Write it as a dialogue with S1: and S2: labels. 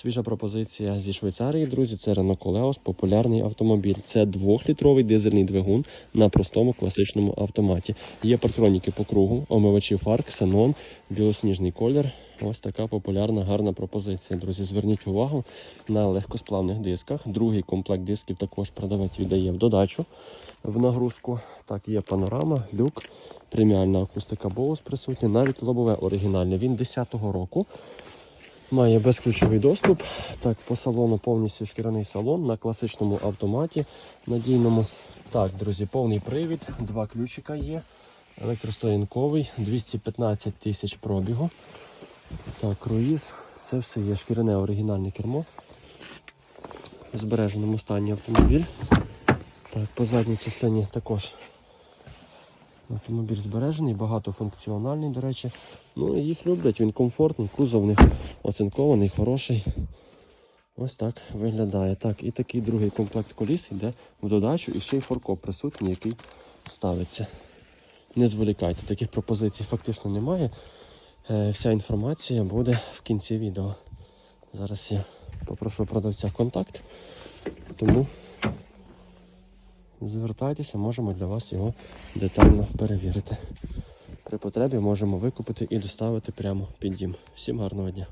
S1: Свіжа пропозиція зі Швейцарії, друзі. Це Renault Koleos, популярний автомобіль. Це двохлітровий дизельний двигун на простому класичному автоматі. Є партроніки по кругу, омивачі фар, ксенон, білосніжний колір. Ось така популярна, гарна пропозиція. Друзі, зверніть увагу на легкосплавних дисках. Другий комплект дисків також продавець віддає в додачу в нагрузку. Так, є панорама, люк, преміальна акустика Bose присутня, навіть лобове оригінальне. Він 10-го року. Має безключовий доступ. Так, по салону повністю шкіряний салон на класичному автоматі надійному. Так, друзі, повний привід, два ключика є. Електростоянковий, 215 тисяч пробігу. Так, круїз. Це все є шкіряне оригінальне кермо. В збереженому стані автомобіль. Так, по задній частині також автомобіль збережений, багатофункціональний, до речі. Ну їх люблять, він комфортний, кузов в них оцинкований, хороший. Ось так виглядає. Так, і такий другий комплект коліс йде в додачу і ще й форкоп присутній, який ставиться. Не зволікайте, таких пропозицій фактично немає. Е, Вся інформація буде в кінці відео. Зараз я попрошу продавця контакт, тому звертайтеся, можемо для вас його детально перевірити. При потребі можемо викупити і доставити прямо під дім. Всім гарного дня!